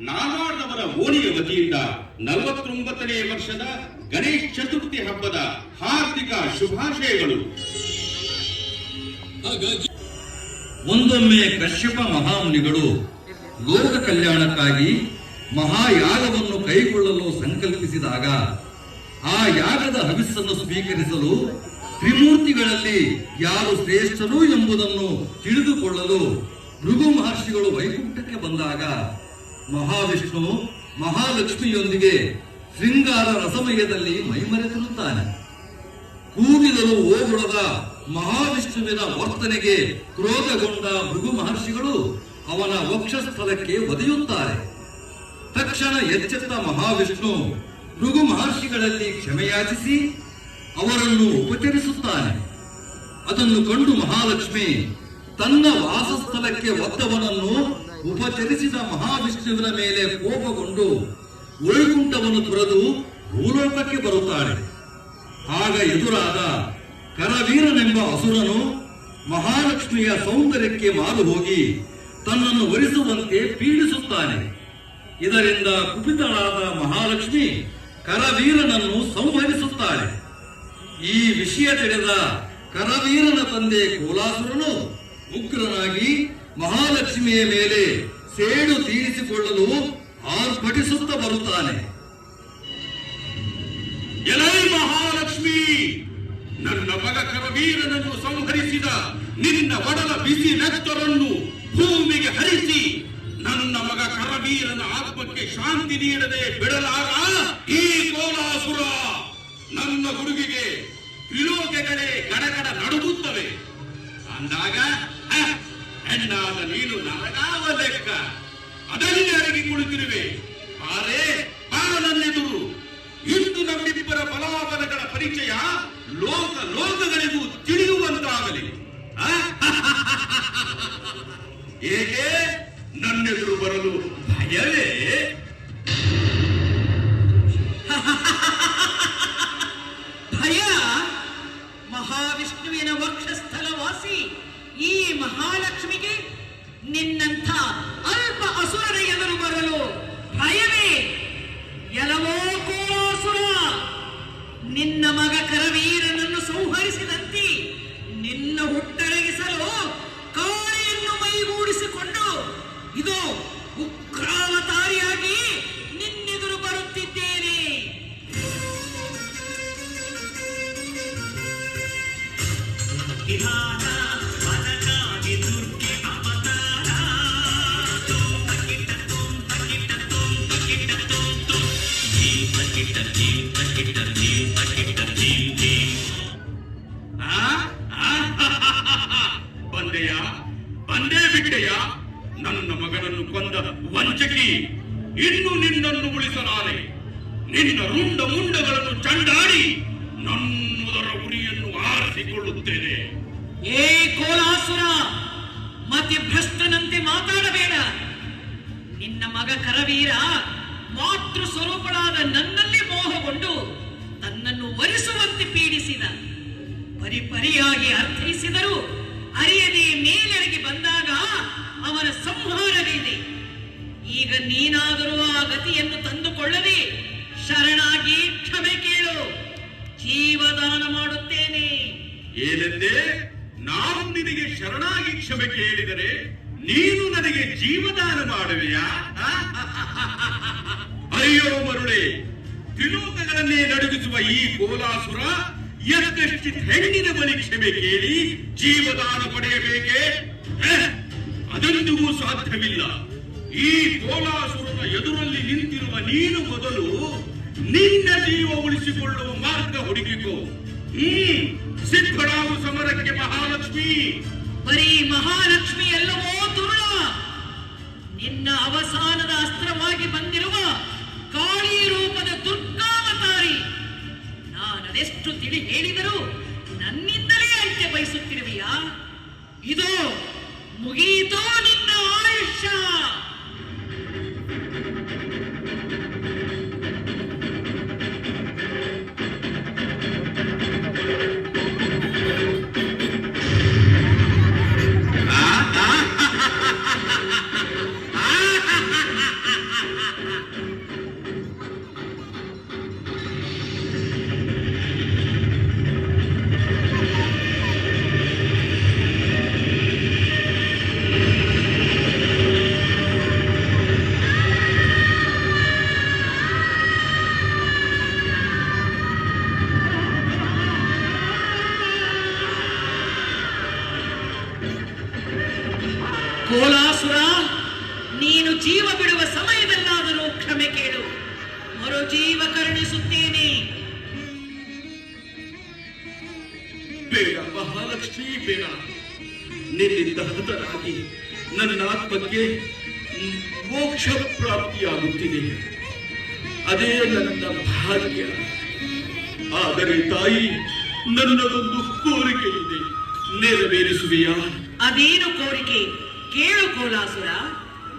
ನಾಗಾರ್ದವರ ಓಣಿಯ ವತಿಯಿಂದ ನಲವತ್ತೊಂಬತ್ತನೇ ವರ್ಷದ ಗಣೇಶ್ ಚತುರ್ಥಿ ಹಬ್ಬದ ಹಾರ್ದಿಕ ಶುಭಾಶಯಗಳು. ಒಂದೊಮ್ಮೆ ಕಶ್ಯಪ ಮಹಾಮುನಿಗಳು ಲೋಕ ಕಲ್ಯಾಣಕ್ಕಾಗಿ ಮಹಾಯಾಗವನ್ನು ಕೈಗೊಳ್ಳಲು ಸಂಕಲ್ಪಿಸಿದಾಗ ಆ ಯಾಗದ ಹವಿಸ್ಸನ್ನು ಸ್ವೀಕರಿಸಲು ತ್ರಿಮೂರ್ತಿಗಳಲ್ಲಿ ಯಾರು ಶ್ರೇಷ್ಠರು ಎಂಬುದನ್ನು ತಿಳಿದುಕೊಳ್ಳಲು ಮೃಗು ಮಹರ್ಷಿಗಳು ವೈಕುಂಠಕ್ಕೆ ಬಂದಾಗ ಮಹಾವಿಷ್ಣು ಮಹಾಲಕ್ಷ್ಮಿಯೊಂದಿಗೆ ಶೃಂಗಾರ ರಸಮಯದಲ್ಲಿ ಮೈಮರೆತಿರುತ್ತಾನೆ. ಕೂಗಿದರು ಓಗೊಳದ ಮಹಾವಿಷ್ಣುವಿನ ವರ್ತನೆಗೆ ಕ್ರೋಧಗೊಂಡ ಭೃಗು ಮಹರ್ಷಿಗಳು ಅವನ ವಕ್ಷಸ್ಥಲಕ್ಕೆ ಒದೆಯುತ್ತಾರೆ. ತಕ್ಷಣ ಎಚ್ಚೆತ್ತ ಮಹಾವಿಷ್ಣು ಭೃಗು ಮಹರ್ಷಿಗಳಲ್ಲಿ ಕ್ಷಮೆಯಾಚಿಸಿ ಅವರನ್ನು ಉಪಚರಿಸುತ್ತಾನೆ. ಅದನ್ನು ಕಂಡು ಮಹಾಲಕ್ಷ್ಮಿ ತನ್ನ ವಾಸಸ್ಥಲಕ್ಕೆ ಒದ್ದವನನ್ನು ಉಪಚರಿಸಿದ ಮಹಾವಿಷ್ಣುವಿನ ಮೇಲೆ ಕೋಪಗೊಂಡು ವೈಕುಂಠವನ್ನು ತೊರೆದು ಭೂಲೋಕಕ್ಕೆ ಬರುತ್ತಾಳೆ. ಆಗ ಎದುರಾದ ಕರವೀರನೆಂಬ ಅಸುರನು ಮಹಾಲಕ್ಷ್ಮಿಯ ಸೌಂದರ್ಯಕ್ಕೆ ಮಾರು ಹೋಗಿ ತನ್ನನ್ನು ವರಿಸುವಂತೆ ಪೀಡಿಸುತ್ತಾನೆ. ಇದರಿಂದ ಕುಪಿತಳಾದ ಮಹಾಲಕ್ಷ್ಮಿ ಕರವೀರನನ್ನು ಸಂಹರಿಸುತ್ತಾಳೆ. ಈ ವಿಷಯ ತಿಳಿದ ಕರವೀರನ ತಂದೆ ಕೋಲಾಸುರನು ಉಗ್ರನಾಗಿ ಮಹಾಲಕ್ಷ್ಮಿಯ ಮೇಲೆ ಸೇಡು ತೀರಿಸಿಕೊಳ್ಳಲು ಆರ್ಭಟಿಸುತ್ತ ಬರುತ್ತಾನೆ. ಎಲೈ ಮಹಾಲಕ್ಷ್ಮಿ, ನನ್ನ ಮಗ ಕರವೀರನನ್ನು ಸಂಹರಿಸಿದ ನಿನ್ನ ಒಡಲ ಬಿಸಿ ನೆತ್ತರನ್ನು ಭೂಮಿಗೆ ಹರಿಸಿ ನನ್ನ ಮಗ ಕರವೀರನ ಆತ್ಮಕ್ಕೆ ಶಾಂತಿ ನೀಡದೆ ಬಿಡಲಾರ? ಈ ಕೋಲಾಸುರ, ನನ್ನ ಹುಡುಗಿಗೆ ತ್ರಿಲೋಕಗಳೇ ಗಡಗಡ ನಡುಗುತ್ತವೆ. ಅಂದಾಗ ಹೆಣ್ಣಾದ ನೀನು ನನಗಾವ ಲೆಕ್ಕ. ಅದರಲ್ಲಿ ಅಡಗಿ ಕುಳಿತಿರುವೆ. ಆರೆ ಬಾ ನನ್ನೆದುರು ಇಂದು ನಮ್ಮಿಬ್ಬರ ಬಲಾಬಲಗಳ ಪರಿಚಯ ಲೋಕ ಲೋಕಗಳಿಗೂ ತಿಳಿಯುವಂತಾಗಲಿ? ಹೇಗೆ ನನ್ನೆದುರು ಬರಲು ಭಯವೇ? นิด ಇನ್ನು ನಿನ್ನನ್ನು ಉಳಿಸಲಾರೆ. ನಿನ್ನ ರುಂಡ ಮುಂಡಗಳನ್ನು ಚಂಡಾಡಿ ನನ್ನುದರ ಉರಿಯನ್ನು ಆರಿಸಿಕೊಳ್ಳುತ್ತೇನೆ. ಏ ಕೋಲಾಸುರ, ಮತ್ತೆ ಭ್ರಷ್ಟನಂತೆ ಮಾತಾಡಬೇಡ. ನಿನ್ನ ಮಗ ಕರವೀರ ಮಾತೃ ಸ್ವರೂಪಳಾದ ನನ್ನಲ್ಲಿ ಮೋಹಗೊಂಡು ತನ್ನನ್ನು ವರಿಸುವಂತೆ ಪೀಡಿಸಿದ. ಪರಿಪರಿಯಾಗಿ ಅರ್ಥೈಸಿದರು ಅರಿಯದೇ ಮೇಲೆರಗಿ ಬಂದಾಗ ಅವನ ಸಂಹಾರವಿದೆ ಈಗ ನೀನಾದರೂ ಆ ಗತಿಯನ್ನು ತಂದುಕೊಳ್ಳದೆ ಶರಣಾಗಿ ಕ್ಷಮೆ ಕೇಳು. ಜೀವದಾನ ಮಾಡುತ್ತೇನೆ. ಏನೆಂದೇ ನಾನು ನಿನಗೆ ಶರಣಾಗಿ ಕ್ಷಮೆ ಕೇಳಿದರೆ ನೀನು ನನಗೆ ಜೀವದಾನ ಮಾಡುವೆಯಾ? ಅಯ್ಯೋ ಮರುಳೆ, ತ್ರಿಲೋಕಗಳನ್ನೇ ನಡುಗಿಸುವ ಈ ಕೋಲಾಸುರ ಎಷ್ಟೆಷ್ಟು ಹೆಣ್ಣಿನ ಬಳಿ ಕ್ಷಮೆ ಕೇಳಿ ಜೀವದಾನ ಪಡೆಯಬೇಕೆ? ಅದೆಂದಿಗೂ ಸಾಧ್ಯವಿಲ್ಲ. ಈ ಕೋಲಾಸುರನ ಎದುರಲ್ಲಿ ನಿಂತಿರುವ ನೀನು ಮೊದಲು ನಿನ್ನ ಜೀವ ಉಳಿಸಿಕೊಳ್ಳುವ ಮಾರ್ಗ ಹುಡುಕಿಕೋ. ಹ್ಮ್ ಸಿದ್ಧಡಾವು ಸಮರಕ್ಕೆ ಮಹಾಲಕ್ಷ್ಮಿ. ಬರೀ ಮಹಾಲಕ್ಷ್ಮಿ ಎಲ್ಲವೋ ತುರುಳ ನಿನ್ನ ಅವಸಾನದ ಅಸ್ತ್ರವಾಗಿ ಬಂದಿರುವ ಕಾಳಿ ರೂಪದ ದುರ್ಗಾವತಾರಿ. ನಾನದೆಷ್ಟು ತಿಳಿ ಹೇಳಿದರೂ ನನ್ನಿಂದಲೇ ಅಂತ್ಯ ಬಯಸುತ್ತಿರುವೆಯಾ? ಇದು ಮುಗಿಯಿತೋ ನಿನ್ನ ಆಯುಷ್ಯ! ಕೋಲಾಸುರ ನೀನು ಜೀವ ಬಿಡುವ ಸಮಯದಲ್ಲಾದರೂ ಕ್ಷಮೆ ಕೇಳು. ಮರು ಜೀವ ಕರುಣಿಸುತ್ತೇನೆ. ಬೇಡ ಮಹಾಲಕ್ಷ್ಮಿ ಬೇಡ. ನಿನ್ನಿಂದ ಹತರಾಗಿ ನನ್ನ ಆತ್ಮಕ್ಕೆ ಮೋಕ್ಷ ಪ್ರಾಪ್ತಿಯಾಗುತ್ತಿದೆ. ಅದೇ ನನ್ನ ಭಾಗ್ಯ. ಆದರೆ ತಾಯಿ ನನ್ನ ನನ್ನದೊಂದು ಕೋರಿಕೆ ಇದೆ ನೆರವೇರಿಸುವೆಯಾ? ಅದೇನು ಕೋರಿಕೆ? ಕೇಳು ಕೋಲಾಸುರ.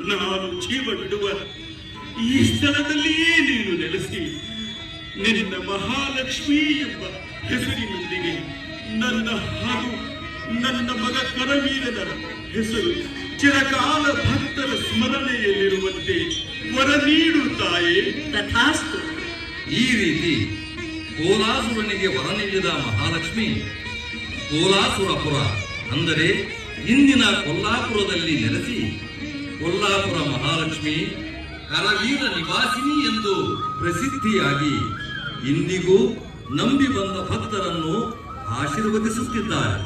ನಾನು ಜೀವ ಬಿಡುವ ಈ ಸ್ಥಳದಲ್ಲಿಯೇ ನೀನು ನೆಲೆಸಿ ನಿನ್ನ ಮಹಾಲಕ್ಷ್ಮಿ ಎಂಬ ಹೆಸರಿನೊಂದಿಗೆ ನನ್ನ ಹಾಗೂ ನನ್ನ ಮಗ ಕರವೀರನ ಹೆಸರು ಚಿರಕಾಲ ಭಕ್ತರ ಸ್ಮರಣೆಯಲ್ಲಿರುವಂತೆ ವರ ನೀಡು ತಾಯೇ. ತಥಾಸ್ತು. ಈ ರೀತಿ ಕೋಲಾಸುರನಿಗೆ ವರ ನೀಡಿದ ಮಹಾಲಕ್ಷ್ಮಿ ಕೋಲಾಸುರಪುರ ಅಂದರೆ ಇಂದಿನ ಕೊಲ್ಲಾಪುರದಲ್ಲಿ ನೆಲೆಸಿ ಕೊಲ್ಲಾಪುರ ಮಹಾಲಕ್ಷ್ಮಿ ಕರವೀರ ನಿವಾಸಿನಿ ಎಂದು ಪ್ರಸಿದ್ಧಿಯಾಗಿ ಇಂದಿಗೂ ನಂಬಿ ಬಂದ ಭಕ್ತರನ್ನು ಆಶೀರ್ವದಿಸುತ್ತಿದ್ದಾರೆ.